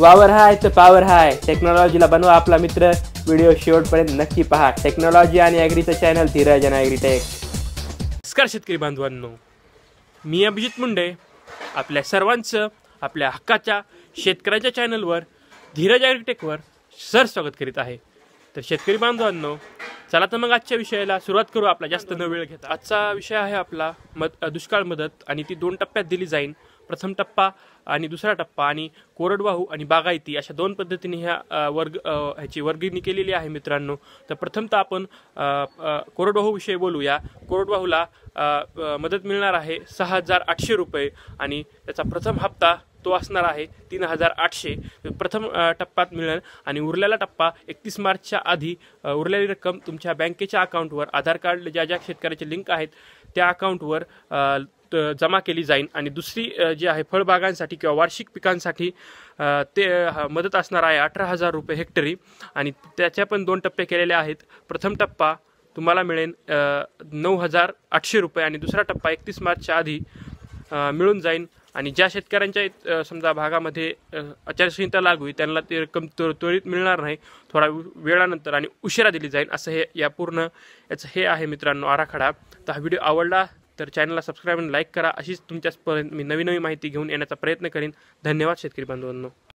वावर हाय तर पॉवर हाय. टेक्नॉलॉजीला बनवा आपला मित्र. व्हिडिओ शेवटपर्यंत नक्की पहा. टेक्नॉलॉजी आणि ॲग्रीचं चॅनल धीरज आणि ॲग्रीटेक नमस्कार शेतकरी बांधवांनो. मी अभिजित मुंडे. आपल्या सर्वांचं आपल्या हक्काच्या शेतकऱ्याच्या चॅनलवर धीरज ॲग्रीटेकवर सर स्वागत करीत आहे. तर शेतकरी बांधवांनो चला तर मग आजच्या विषयाला सुरुवात करू आपला. जास्त न वेळ घेता. आजचा विषय आहे आपला मद दुष्काळ मदत आणि ती दोन टप्प्यात दिली जाईल प्रथम टप्पा आणि दुसरा टप्पा आणि कोरडवाहू आणि बागायती अशा दोन पद्धतीने ह्या वर्ग ह्याची वर्गणी केलेली आहे मित्रांनो. तर प्रथमतः आपण कोरडवाहूविषयी बोलूया. कोरडवाहूला मदत मिळणार आहे सहा हजार आठशे रुपये आणि त्याचा प्रथम हप्ता तो असणार आहे तीन हजार आठशे. प्रथम टप्प्यात मिळेल आणि उरलेला टप्पा एकतीस मार्चच्या आधी उरलेली रक्कम तुमच्या बँकेच्या अकाउंटवर आधार कार्ड ज्या ज्या शेतकऱ्याचे लिंक आहेत त्या अकाउंटवर त- जमा केली जाईल. आणि दुसरी जी आहे फळबागांसाठी किंवा वार्षिक पिकांसाठी ते मदत असणार आहे अठरा हजार रुपये हेक्टरी. आणि त्याच्या पण दोन टप्पे केलेले आहेत. प्रथम टप्पा तुम्हाला मिळेल नऊ हजार आठशे रुपये आणि दुसरा टप्पा एकतीस मार्चच्या आधी मिळून जाईल. आणि ज्या शेतकऱ्यांच्या समजा भागामध्ये आचारसंहिता लागू आहे त्यांना ती रक्कम त्वर- त्वरित मिळणार नाही थोडा वेळानंतर आणि उशिरा दिली जाईल असं हे या पूर्ण याचं हे आहे मित्रांनो आराखडा. तर हा व्हिडिओ आवडला तर चॅनलला सबस्क्राईब आणि लाईक करा. अशीच तुमच्यापर्यंत मी नवी नवी माहिती घेऊन येण्याचा प्रयत्न करीन. धन्यवाद शेतकरी बांधवांनो.